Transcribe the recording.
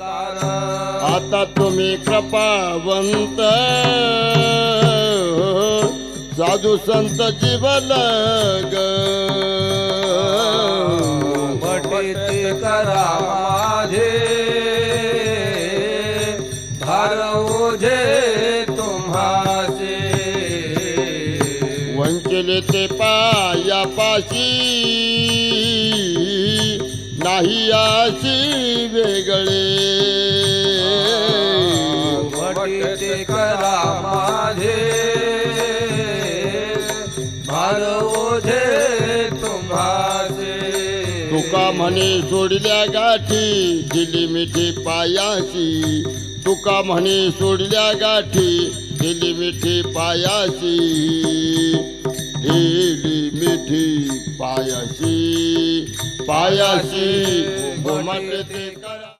आता तुम्ही कृपावंत. साधू संत जीवन करा माझे. भार ओझे तुम्हाचे. वंचले ते पायापाशी. नाही अशी वेगळे पठित करा माझे ओझे तुम्हाचे. तुका म्हणे सोडल्या गाठी दिली मिठी पायाशी तुका म्हणे सोडल्या गाठी दिली मिठी पायाशी दिली मिठी पायाशी पायाशी घुमट ते करा.